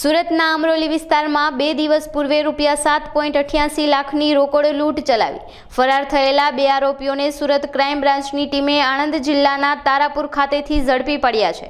સુરતના અમરોલી વિસ્તારમાં બે દિવસ પૂર્વે રૂપિયા સાત પોઈન્ટ અઠ્યાસી લાખની રોકડ લૂંટ ચલાવી. ફરાર થયેલા બે આરોપીઓને સુરત ક્રાઇમ બ્રાન્ચની ટીમે આણંદ જિલ્લાના તારાપુર ખાતેથી ઝડપી પડ્યા છે.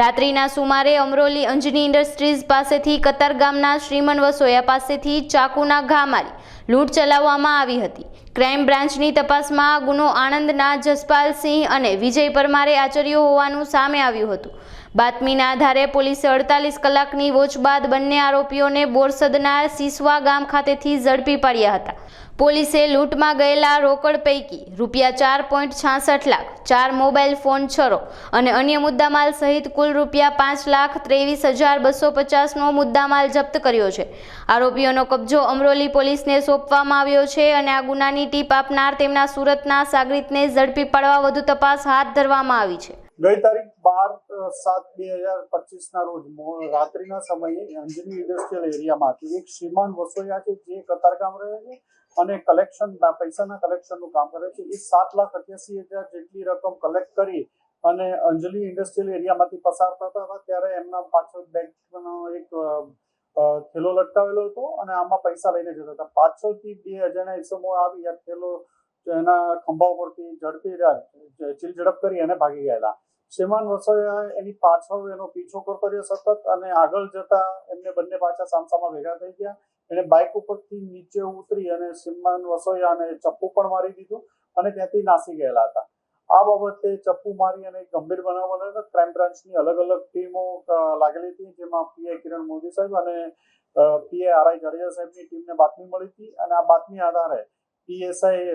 રાત્રિના સુમારે અમરોલી અંજની ઇન્ડસ્ટ્રીઝ પાસેથી કતાર ગામના શ્રીમન વસોયા પાસેથી ચાકુના ઘા મારી લૂંટ ચલાવવામાં આવી હતી. ક્રાઇમ બ્રાન્ચની તપાસમાં ગુનો આણંદના જસપાલસિંહ અને વિજય પરમારે આચર્યો હોવાનું સામે આવ્યું હતું. બાતમીના આધારે પોલીસે અડતાલીસ કલાકની વોચ બાદ બંને આરોપીઓને બોરસદના સિસવા ગામ ખાતેથી ઝડપી પાડ્યા હતા. પોલીસે લૂંટમાં ગયેલા રોકડ પૈકી રૂપિયા ચાર પોઈન્ટ છાસઠ લાખ, ચાર મોબાઈલ ફોન છરો અને અન્ય મુદ્દામાલ સહિત કુલ રૂપિયા પાંચ લાખ ત્રેવીસ હજાર બસો પચાસનો મુદ્દામાલ જપ્ત કર્યો છે. આરોપીઓનો કબજો અમરોલી પોલીસને સોંપવામાં આવ્યો છે અને આ ગુનાની ટીપ આપનાર તેમના સુરતના સાગરીતને ઝડપી પાડવા વધુ તપાસ હાથ ધરવામાં આવી છે. ગઈ તારીખ બાર સાત બે હજાર પચીસ ના રોજ રાત્રિના સમયે અંજની ઇન્ડસ્ટ્રીયલ એરિયામાંથી એક શ્રીમાન વસોયા છે, જે કતારકામ રહે છે અને કલેક્શન પૈસાના કલેક્શનનું કામ કરે છે. એ સાત લાખ અઠ્યાસી હજાર જેટલી રકમ કલેક્ટ કરી અને અંજલિ ઇન્ડસ્ટ્રીયલ એરિયામાંથી પસાર થતા હતા. ત્યારે એમના પાછળ બેંકનો એક થેલો લટકાવેલો હતો અને આમાં પૈસા લઈને જતા હતા. પાછળથી બે અજાણ્યા ઇસમો આવી, આ થેલો એના ખંભા ઉપરથી ઝડપી ચીલ ઝડપ કરી અને ભાગી ગયેલા. શ્રીમાન વસોયા એની પાછળ એનો પીછો કરતો રહ્યો સતત અને આગળ જતા એમને બંને પાછા સામસામા ભેગા થઈ ગયા. એને બાઇક ઉપરથી નીચે ઉતરી અને શ્રીમાન વસોયાને ચપ્પુ પણ મારી દીધું અને ત્યાંથી નાસી ગયેલા હતા. આ બાબતે ચપ્પુ મારી અને ગંભીર બનાવ હતા. ક્રાઇમ બ્રાન્ચની અલગ અલગ ટીમો લાગેલી હતી, જેમાં પીઆઈ કિરણ મોદી સાહેબ અને પીઆઈ આરઆઈ જાડેજા સાહેબની ટીમને બાતમી મળી હતી અને આ બાતમી આધારે પીએસઆઈ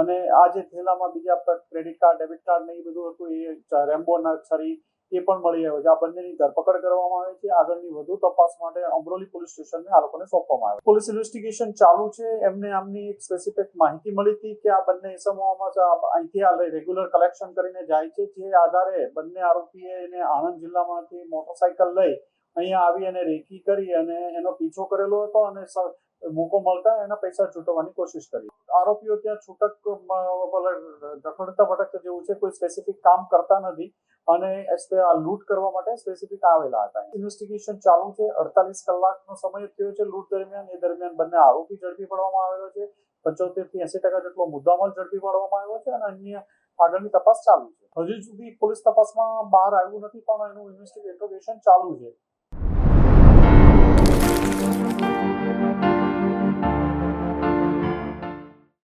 અને આ જે થેલામાં બીજા ક્રેડિટ કાર્ડ ડેબિટ કાર્ડ ને એ બધું હતું, એ રેમ્બોના છરી, એ પણ મળી આવ્યો છે. આ બંનેની ધરપકડ કરવામાં આવી છે. આગળની વધુ તપાસ માટે અમરોલી પોલીસ સ્ટેશનને આ લોકોને સોંપવામાં આવે પોલીસ ઇન્વેસ્ટિગેશન ચાલુ છે. એમને આમની એક સ્પેસિફિક માહિતી મળી હતી કે આ બંને ઇસમોમાં અહીંથી આ રેગ્યુલર કલેક્શન કરીને જાય છે. જે આધારે બંને આરોપીએ એને આણંદ જિલ્લામાંથી મોટરસાયકલ લઈ અહીંયા આવી અને રેકી કરી અને એનો પીછો કરેલો હતો અને મોકો મળતા એના પૈસા છૂટવાની કોશિશ કરી. આરોપીઓ ત્યાં છૂટક રખડતા ભટકતા જેવું છે, કોઈ સ્પેસિફિક કામ કરતા નથી અને આ લૂંટ કરવા માટે સ્પેસિફિક આવેલા હતા. ઇન્વેસ્ટિગેશન ચાલુ છે, અડતાલીસ કલાકનો સમય થયો છે લૂંટ દરમિયાન. એ દરમિયાન બંને આરોપી ઝડપી પાડવામાં આવેલો છે. પંચોતેરથી એસી ટકા જેટલો મુદ્દામાલ ઝડપી પાડવામાં આવ્યો છે અને અન્ય આગળની તપાસ ચાલુ છે. હજુ સુધી પોલીસ તપાસમાં બહાર આવ્યું નથી, પણ એનું ઇન્વેસ્ટિગેશન ચાલુ છે.